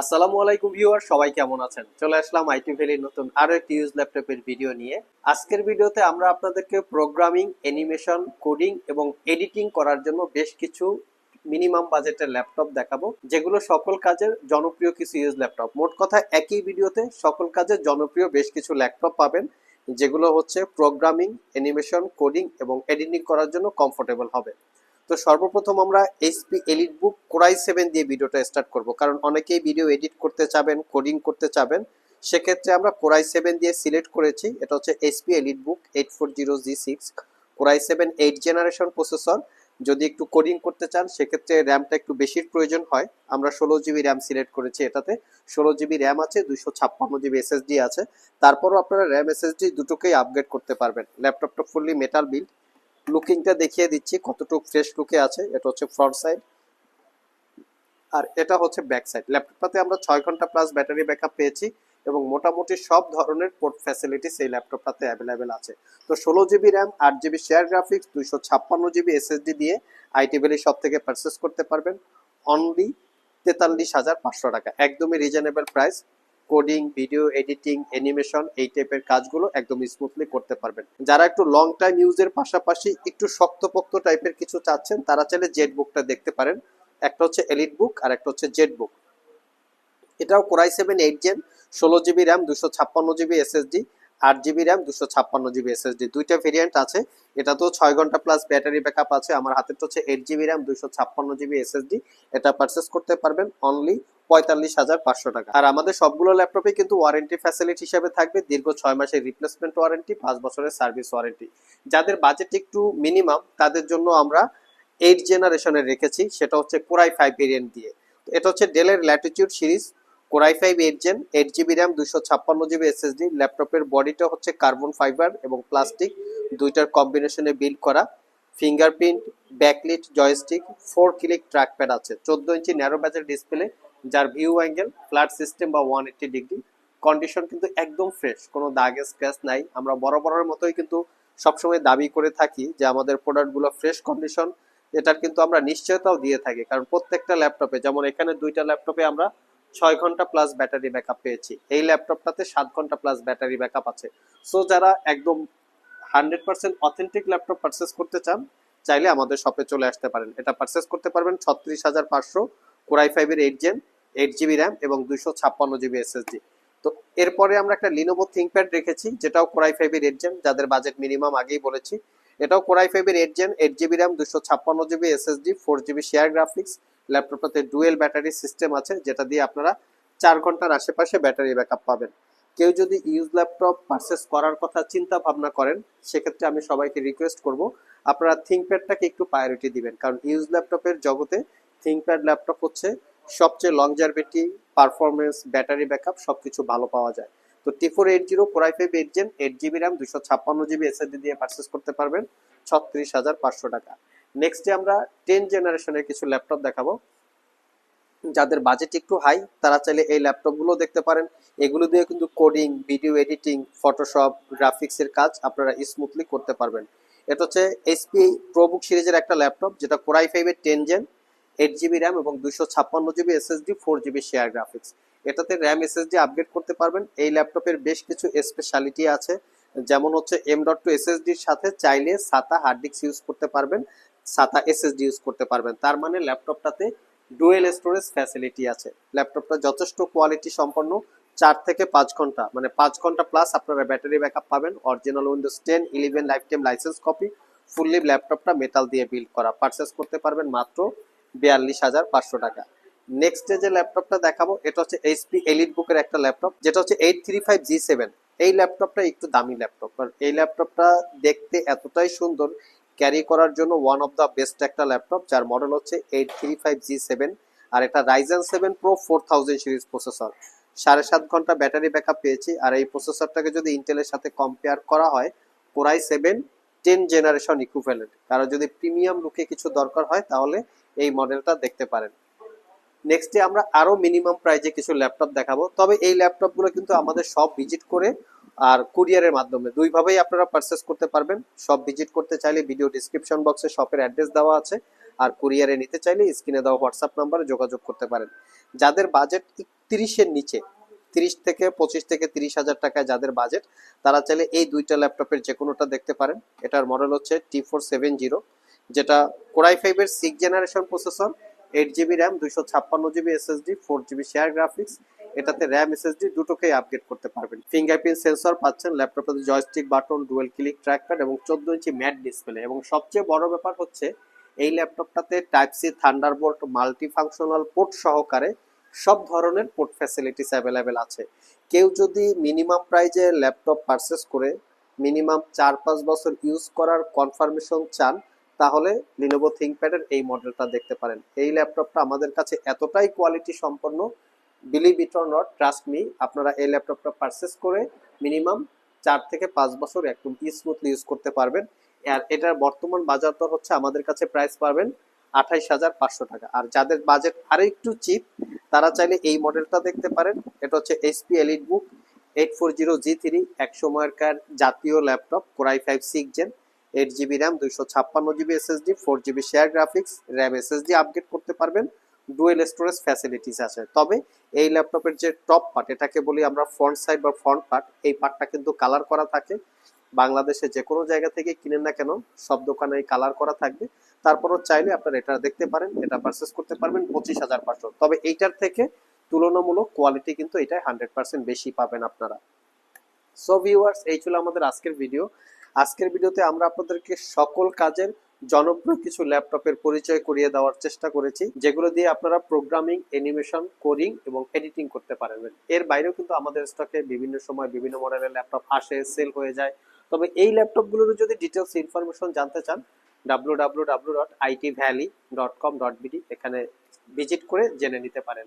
আসসালামু আলাইকুম ভিউয়ার, সবাই কেমন আছেন? চলে আসলাম আইটি ভ্যালির নতুন আরও একটি ইউজ ল্যাপটপের ভিডিও নিয়ে। আজকের ভিডিওতে আমরা আপনাদেরকে প্রোগ্রামিং, অ্যানিমেশন, কোডিং এবং এডিটিং করার জন্য বেশ কিছু মিনিমাম বাজেটের ল্যাপটপ দেখাবো, যেগুলো সকল কাজের জনপ্রিয় কিছু ইউজ ল্যাপটপ। মোট কথা, একই ভিডিওতে সকল কাজের জনপ্রিয় বেশ কিছু ল্যাপটপ পাবেন, যেগুলো হচ্ছে প্রোগ্রামিং, অ্যানিমেশন, কোডিং এবং এডিটিং করার জন্য কমফোর্টেবল হবে। তো সর্বপ্রথম আমরা HP elite book core i seven দিয়ে ভিডিওটা স্টার্ট করব। কারণ অনেকেই ভিডিও এডিট করতে চাবেন কোডিং করতে চাবেন। সেক্ষেত্রে আমরা কোরাই সেভেন দিয়ে সিলেক্ট করেছি। এটা হচ্ছে HP elite book eight four zero G six core i seven eight generation processor যদি একটু কোডিং করতে চান, সেক্ষেত্রে র্যামটা একটু বেশির প্রয়োজন হয়। আমরা ষোলো জিবি র্যাম সিলেক্ট করেছি এটাতে। ষোলো জিবি র্যাম আছে দুশো ছাপ্পান্ন জিবি এসএসডি আছে। তারপরও আপনারা র্যাম এসএসডি দুটোকেই আপগ্রেড করতে পারবেন। ল্যাপটপটা ফুললি মেটাল বিল্ড লুকিংটা দেখিয়ে দিচ্ছি, কতটুকু ফ্রেশ লুকে আছে, এটা হচ্ছে ফ্রন্ট সাইড আর এটা হচ্ছে ব্যাক সাইড ল্যাপটপটাতে আমরা ছয় ঘণ্টা প্লাস ব্যাটারি ব্যাকআপ পেয়েছি এবং মোটামুটি সব ধরনের পোর্ট ফ্যাসিলিটিস এই ল্যাপটপটাতে অ্যাভেলেবেল আছে। তো ষোলো জিবি র্যাম আট জিবি শেয়ার গ্রাফিক্স দুইশো ছাপ্পান্ন জিবি এসএসডি দিয়ে আইটি ভ্যালি সব থেকে পারচেস করতে পারবেন। অনলি তেতাল্লিশ হাজার পাঁচশো টাকা, একদমই reasonable price coding video editing animation এই টাইপের কাজগুলো একদম স্মুথলি করতে পারবেন। যারা একটু লং টাইম ইউজের পাশাপাশি একটু শক্তপোক্ত টাইপের কিছু চাচ্ছেন, তারা চাইলে জেড বুকটা দেখতে পারেন। একটা হচ্ছে এলিট বুক আর একটা হচ্ছে জেড বুক এটাও core i seven eight gen ষোলো জিবি র্যাম দুশো ছাপ্পান্ন জিবি এসএসডি আট জিবি র্যাম দুশো ছাপ্পান্ন জিবি এসএসডি দুইটা ভেরিয়েন্ট আছে। এটা তো ছয় ঘণ্টা প্লাস ব্যাটারি ব্যাকআপ আছে। আমার হাতে তো হচ্ছে এইট জিবি র্যাম দুশো ছাপ্পান্ন জিবি এসএসডি এটা পারচেস করতে পারবেন অনলি পঁয়তাল্লিশ হাজার পাঁচশো টাকা। আর আমাদের সবগুলো ল্যাপটপে কিন্তু ওয়ারেন্টি ফ্যাসিলিটি হিসেবে থাকবে। দীর্ঘ ছয় মাসের রিপ্লেসমেন্ট ওয়ারেন্টি পাঁচ বছরের সার্ভিস ওয়ারেন্টি যাদের বাজেট একটু মিনিমাম তাদের জন্য আমরা এইট জেনারেশনের রেখেছি। সেটা হচ্ছে কোরাই ফাইভ ভেরিয়েন্ট দিয়ে। এটা হচ্ছে ডেলের latitude series core i five eight gen eight GB RAM দুশো ছাপ্পান্ন জিবি এসএসডি ল্যাপটপের বডিটা হচ্ছে কার্বন ফাইবার এবং প্লাস্টিক দুইটার কম্বিনেশনে বিল্ড করা। Fingerprint backlit joystick four click trackpad আছে। চোদ্দ ইঞ্চি ন্যারো ব্যাচের ডিসপ্লে যার ভিউ অ্যাঙ্গেল ফ্ল্যাট সিস্টেম বা ওয়ান এইট্টি ডিগ্রি কন্ডিশন কিন্তু একদম ফ্রেশ কোনো দাগে স্ক্র্যাচ নাই। আমরা বরাবরের মতোই কিন্তু সবসময় দাবি করে থাকি যে আমাদের প্রোডাক্টগুলো ফ্রেশ কন্ডিশন এটার কিন্তু আমরা নিশ্চয়তাও দিয়ে থাকি। কারণ প্রত্যেকটা ল্যাপটপে, যেমন এখানে দুইটা ল্যাপটপে আমরা ছয় ঘণ্টা প্লাস ব্যাটারি ব্যাকআপ পেয়েছি। এই ল্যাপটপটাতে সাত ঘণ্টা প্লাস ব্যাটারি ব্যাকআপ আছে। সো যারা একদম hundred percent authentic laptop purchase করতে চান, চাইলে আমাদের শপে চলে আসতে পারেন। এটা পারচেস করতে পারবেন ছত্রিশ হাজার পাঁচশো কোরাই ফাইভের eight gen eight GB RAM এবং দুইশো ছাপ্পান্ন জিবি এসএসডি তো এরপরে আমরা একটা লিনোভো থিঙ্কপ্যাড রেখেছি, যেটাও কোরাই ফাইভের এইট জেন যাদের বাজেট মিনিমাম আগেই বলেছি। এটাও কোরাই ফাইভের eight gen eight GB RAM দুশো ছাপ্পান্ন GB SSD four GB share graphics ল্যাপটপটাতে dual battery system আছে, যেটা দিয়ে আপনারা চার ঘণ্টার আশেপাশে ব্যাটারি ব্যাকআপ পাবেন। কেউ যদি ইউজ ল্যাপটপ পারচেস করার কথা চিন্তা ভাবনা করেন, সেক্ষেত্রে আমি সবাইকে রিকোয়েস্ট করব, আপনারা থিঙ্কপ্যাডটাকে একটু প্রায়োরিটি দিবেন। কারণ ইউজ ল্যাপটপের জগতে থিঙ্কপ্যাড ল্যাপটপ হচ্ছে সবচেয়ে long longevity performance battery backup সবকিছু ভালো পাওয়া যায়। তো T four eight zero core i five eight gen eight GB RAM দুশো ছাপ্পান্ন জিবি এসএসডি দিয়ে পারচেস করতে পারবেন, ছত্রিশ হাজার পাঁচশো টাকা। নেক্সটে আমরা টেন জেনারেশনের কিছু ল্যাপটপ দেখাবো। যাদের বাজেট একটু হাই তারা চাইলে এই ল্যাপটপগুলো দেখতে পারেন। এগুলো দিয়ে কিন্তু কোডিং ভিডিও এডিটিং ফটোশপ গ্রাফিক্সের কাজ আপনারা স্মুথলি করতে পারবেন। এটা হচ্ছে এসপি প্রোবুক সিরিজের একটা ল্যাপটপ যেটা কোরাই ফাইভের ten gen eight GB RAM এবং দুশো ছাপ্পান্ন GB SSD four GB share graphics এটাতে র্যাম এসএসডি আপগ্রেড করতে পারবেন। এই ল্যাপটপের বেশ কিছু স্পেশালিটি আছে। যেমন হচ্ছে এম ডট টু এসএসডির সাথে চাইলে সাতা হার্ড ডিস্ক ইউজ করতে পারবেন। সাতা এসএসডি ইউজ করতে পারবেন। তার মানে ল্যাপটপটাতে ডুয়েল স্টোরেজ ফ্যাসিলিটি আছে। ল্যাপটপটা যথেষ্ট কোয়ালিটি সম্পন্ন, চার থেকে পাঁচ ঘণ্টা। মানে পাঁচ ঘণ্টা প্লাস আপনারা ব্যাটারি ব্যাকআপ পাবেন original Windows ten eleven life time license copy fully ল্যাপটপটা মেটাল দিয়ে বিল্ড করা। পারচেস করতে পারবেন মাত্র বিয়াল্লিশ হাজার পাঁচশো টাকা। নেক্সট যে ল্যাপটপটা দেখাবো, এটা হচ্ছে এইচপি এলিট বুকের একটা ল্যাপটপ যেটা হচ্ছে eight three five G seven এই ল্যাপটপটা একটু দামি ল্যাপটপ কারণ এই ল্যাপটপটা দেখতে এতটাই সুন্দর ক্যারি করার জন্য ওয়ান অফ দ্য বেস্ট একটা ল্যাপটপ যার মডেল হচ্ছে eight three five G seven আর এটা Ryzen seven pro four thousand series processor সাড়ে সাত ঘণ্টা ব্যাটারি ব্যাক আপ পেয়েছি আর এই প্রসেসরটাকে যদি ইন্টেলের সাথে কম্পেয়ার করা হয় core i seven ten generation equivalent কারও যদি প্রিমিয়াম লুকে কিছু দরকার হয়, তাহলে এই মডেলটা দেখতে পারেন। নেক্সটে আমরা আরও মিনিমাম প্রাইজে কিছু ল্যাপটপ দেখাবো। তবে এই ল্যাপটপগুলো কিন্তু আমাদের সব ভিজিট করে আর কুরিয়ারের মাধ্যমে। দুইভাবেই আপনারা পারচেস করতে পারবেন। সব ভিজিট করতে চাইলে ভিডিও ডিসক্রিপশন বক্সে শপের অ্যাড্রেস দেওয়া আছে। আর কুরিয়ারে নিতে চাইলে স্ক্রিনে দেওয়া হোয়াটসঅ্যাপ নাম্বারে যোগাযোগ করতে পারেন। যাদের বাজেট তিরিশের নিচে, তিরিশ থেকে পঁচিশ থেকে তিরিশ হাজার টাকায় যাদের বাজেট তারা চাইলে এই দুইটা ল্যাপটপের যে কোনোটা দেখতে পারেন। এটার মডেল হচ্ছে টি ফোর সেভেন জিরো যেটা কোরাই ফাইভের six generation processor eight GB RAM দুইশো ছাপ্পান্ন GB SSD four GB share graphics এটাতে র্যাম এসএসডি দুটোকেই আপগ্রেড করতে পারবেন। ফিঙ্গারপ্রিন্ট সেন্সর পাচ্ছেন ল্যাপটপে joystick button dual click trackpad এবং চোদ্দ ইঞ্চি ম্যাট ডিসপ্লে এবং সবচেয়ে বড় ব্যাপার হচ্ছে, এই ল্যাপটপটাতে type C Thunderbolt multi functional port সহকারে সব ধরনের পোর্ট ফ্যাসিলিটিস অ্যাভেলেবেল আছে। কেউ যদি মিনিমাম প্রাইজে ল্যাপটপ পারচেস করে মিনিমাম চার পাঁচ বছর ইউজ করার কনফার্মেশন চান তাহলে লিনোভো থিঙ্কপ্যাডের এই মডেলটা দেখতে পারেন। এই ল্যাপটপটা আমাদের কাছে এতটাই কোয়ালিটি সম্পন্ন believe it or not trust me আপনারা এই ল্যাপটপটা পারচেস করে মিনিমাম চার থেকে পাঁচ বছর একদম স্মুথলি ইউজ করতে পারবেন। আর এটার বর্তমান বাজার দর হচ্ছে আমাদের কাছে প্রাইস পাবেন আঠাইশ হাজার পাঁচশো টাকা। আর যাদের বাজেট আরও একটু চিপ তারা চাইলে এই মডেলটা দেখতে পারেন। এটা হচ্ছে HP EliteBook eight four zero G three এক সময়কার জাতীয় laptop core i five six gen eight GB RAM দুইশো ছাপ্পান্ন GB SSD four GB share graphics RAM SSD upgrade করতে পারবেন ডুয়েল স্টোরেজ ফ্যাসিলিটিস আছে। তবে এই ল্যাপটপের যে টপ পার্ট এটাকে বলি আমরা ফ্রন্ট সাইড বা ফ্রন্ট পার্ট এই পার্টটা কিন্তু কালার করা থাকে। বাংলাদেশে যে কোনো জায়গা থেকে কিনেন না কেন, সব দোকানে এই কালার করা থাকবে। তারপরও চাইলে আপনারা এটা দেখতে পারেন, এটা পারচেস করতে পারবেন পঁচিশ হাজার পাঁচশো। তবে এইটার থেকে তুলনামূলক কোয়ালিটি কিন্তু এটা হান্ড্রেড পার্সেন্ট বেশি পাবেন আপনারা। সো ভিউয়ার্স এই ছিল আমাদের আজকের ভিডিও আজকের ভিডিওতে আমরা আপনাদেরকে সকল কাজের জনপ্রিয় কিছু ল্যাপটপের পরিচয় করিয়ে দেওয়ার চেষ্টা করেছি, যেগুলো দিয়ে আপনারা প্রোগ্রামিং অ্যানিমেশন কোডিং এবং এডিটিং করতে পারবেন। এর বাইরেও কিন্তু আমাদের স্টকে বিভিন্ন সময় বিভিন্ন মডেলের ল্যাপটপ আসে সেল হয়ে যায়। তবে এই ল্যাপটপগুলোর যদি ডিটেলস ইনফরমেশন জানতে চান ডাব্লু এখানে ভিজিট করে জেনে নিতে পারেন।